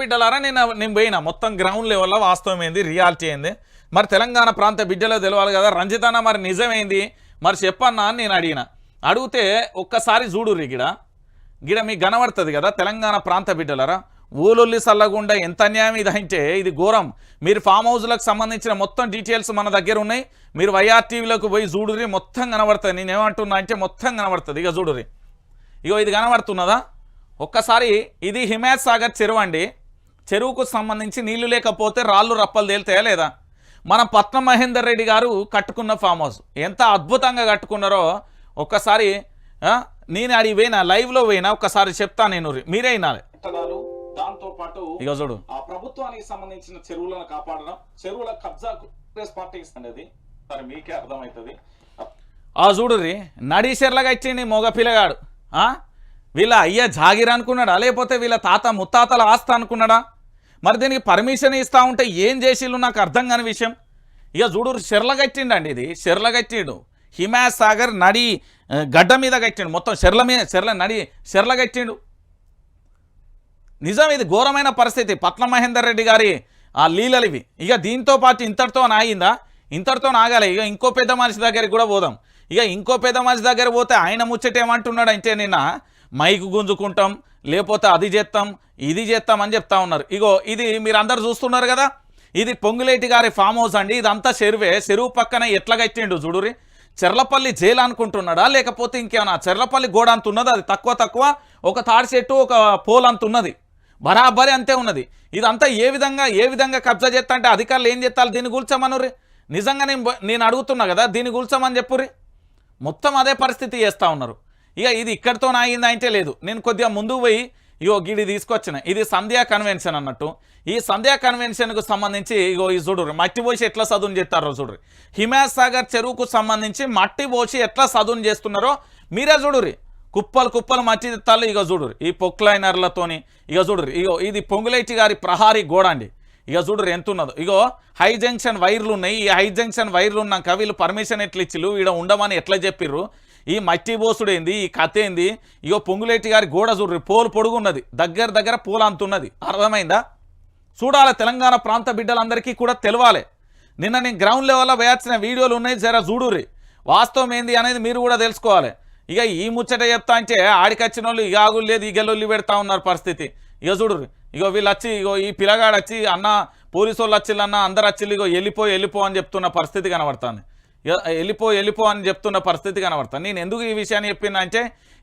బిడ్డలారా నేను నేను పోయినా. మొత్తం గ్రౌండ్ లెవెల్లో వాస్తవం ఏంది? రియాలిటీ ఏంది? మరి తెలంగాణ ప్రాంత బిడ్డలో తెలవాలి కదా? రంజితన్న మరి నిజమేంది? మరి చెప్పన్నా అని నేను అడిగిన. అడిగితే ఒక్కసారి చూడుర్రి గిడ. గిడ మీకు కనబడుతుంది కదా తెలంగాణ ప్రాంత బిడ్డలరా? ఊలొల్లి సల్లగుండా ఎంత అన్యాయం ఇది అంటే ఇది ఘోరం. మీరు ఫామ్ హౌస్లకు సంబంధించిన మొత్తం డీటెయిల్స్ మన దగ్గర ఉన్నాయి. మీరు వైఆర్ టీవీలోకి పోయి చూడుర్రి మొత్తం కనబడుతుంది. నేనేమంటున్నా అంటే మొత్తం కనబడుతుంది. ఇక చూడుర్రి ఇగో ఇది కనబడుతున్నదా? ఒక్కసారి ఇది హిమాయత్ సాగర్ చెరువు అండి. చెరువుకు సంబంధించి నీళ్ళు లేకపోతే రాళ్ళు రప్పలు తేలుతాయా లేదా? మన పట్నం మహేందర్ రెడ్డి గారు కట్టుకున్న ఫామ్ హౌస్. ఎంత అద్భుతంగా కట్టుకున్నారో. ఒక్కసారి నేను అడిగి పోయినా లైవ్లో పోయినా ఒక్కసారి చెప్తా నేను. మీరే వినాలి. దాంతో పాటు చూడు. ఆ ప్రభుత్వానికి సంబంధించిన చెరువులను కాపాడడం చెరువుల కబ్జా కాంగ్రెస్ పార్టీకి అనేది సరే మీకే అర్థమవుతుంది. ఆ చూడుర్రి నడీసెర్లగా ఇచ్చిండి మగ పిల్లగాడు? వీళ్ళ అయ్య జాగిర్ అనుకున్నాడా? లేకపోతే వీళ్ళ తాత ముత్తాతల ఆస్త అనుకున్నాడా? మరి దీనికి పర్మిషన్ ఇస్తా ఉంటే ఏం చేసిళ్ళు నాకు అర్థం కాని విషయం? ఇక చూడు చెర్లగట్టిండండి ఇది. చెర్లగట్టిండు హిమాయత్ సాగర్ నడి గడ్డ మీద కట్టిండు. మొత్తం చెర్ల మీద చెర్ల నడి చెర్లగట్టిండు నిజం ఇది ఘోరమైన పరిస్థితి. పట్ల మహేందర్ రెడ్డి గారి ఆ లీలలు ఇవి. ఇక దీంతో పాటు ఇంతటితో ఆగిందా? ఇంతటితో నాగాలి ఇక ఇంకో పెద్ద మనిషి దగ్గరికి కూడా పోదాం. ఇక ఇంకో పెద్ద మనిషి దగ్గర పోతే ఆయన ముచ్చట ఏమంటున్నాడు అంటే నిన్న మైకు గుంజుకుంటాం లేకపోతే అది చేస్తాం ఇది చేస్తాం అని చెప్తా ఉన్నారు. ఇగో ఇది మీరు అందరు చూస్తున్నారు కదా? ఇది పొంగులేటి గారి ఫామ్ హౌస్ అండి. ఇదంతా చెరువే. చెరువు పక్కన ఎట్లా కట్టిండు చూడురి చెర్లపల్లి జైలు అనుకుంటున్నాడా? లేకపోతే ఇంకేమన్నా చెర్లపల్లి గోడ అంత ఉన్నది? అది తక్కువ తక్కువ ఒక తాడి చెట్టు ఒక పోల్ అంత ఉన్నది. బరాబరి అంతే ఉన్నది. ఇదంతా ఏ విధంగా ఏ విధంగా కబ్జా చేస్తా అంటే అధికారులు ఏం చేస్తారు దీన్ని కూల్చమనురి నిజంగా నేను నేను అడుగుతున్నా కదా దీన్ని కూల్చమని చెప్పురి మొత్తం అదే పరిస్థితి చేస్తూ ఉన్నారు. ఇక ఇది ఇక్కడితో ఆగిందా అంటే లేదు. నేను కొద్దిగా ముందుకు పోయి ఇగో గిడి తీసుకొచ్చిన. ఇది సంధ్యా కన్వెన్షన్ అన్నట్టు. ఈ సంధ్యా కన్వెన్షన్కు సంబంధించి ఇగో ఈ చూడరు మట్టి పోసి ఎట్లా చదువుని చెప్తారో చూడరు హిమాయత్ సాగర్ చెరువుకు సంబంధించి మట్టి పోసి ఎట్లా చదువుని చేస్తున్నారో మీరే చూడుర్రి. కుప్పలు కుప్పలు మట్టి తెత్తాలు ఇక చూడుర్రి. ఈ పొక్లైనర్లతోని ఇక చూడుర్రి. ఇగో ఇది పొంగులైటి గారి ప్రహారీ గోడ అండి. ఇక చూడరు ఎంత ఉన్నదో. ఇగో హై జంక్షన్ వైర్లు ఉన్నాయి. ఈ హై జంక్షన్ వైర్లు ఉన్నాక వీళ్ళు పర్మిషన్ ఎట్లా ఇచ్చిళ్ళు? ఈడ ఉండమని ఎట్లా చెప్పిర్రు? ఈ మట్టి బోసుడు ఏంది? ఈ కథ ఏంది? ఇగో పొంగులేటి గారి గోడ చూడ్రి పోలు పొడుగున్నది. దగ్గర దగ్గర పూలు అంతున్నది అర్థమైందా? చూడాలి తెలంగాణ ప్రాంత బిడ్డలందరికీ కూడా తెలవాలి. నిన్న నేను గ్రౌండ్ లెవెల్లో వేయాల్సిన వీడియోలు ఉన్నాయి జర చూడుర్రి. వాస్తవం ఏంది అనేది మీరు కూడా తెలుసుకోవాలి. ఇక ఈ ముచ్చట చెప్తా అంటే ఆడికొచ్చిన వాళ్ళు ఇక ఆగులు లేదు ఈ గెల్లొల్లి పెడతా ఉన్నారు పరిస్థితి. ఇక చూడుర్రి. ఇగో వీళ్ళు వచ్చి ఇగో ఈ పిల్లగాడు వచ్చి అన్న పోలీసు వాళ్ళు వచ్చిల్లన్న అందరు వచ్చి ఇగో వెళ్ళిపో వెళ్ళిపో అని చెప్తున్న పరిస్థితి కనబడుతుంది. వెళ్ళిపో వెళ్ళిపో అని చెప్తున్న పరిస్థితి కనబడుతుంది. నేను ఎందుకు ఈ విషయాన్ని చెప్పిన అంటే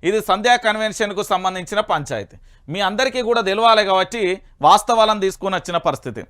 ఇది సంధ్యా కన్వెన్షన్కు సంబంధించిన పంచాయతీ. మీ అందరికీ కూడా తెలవాలి కాబట్టి వాస్తవాలను తీసుకుని వచ్చిన పరిస్థితి.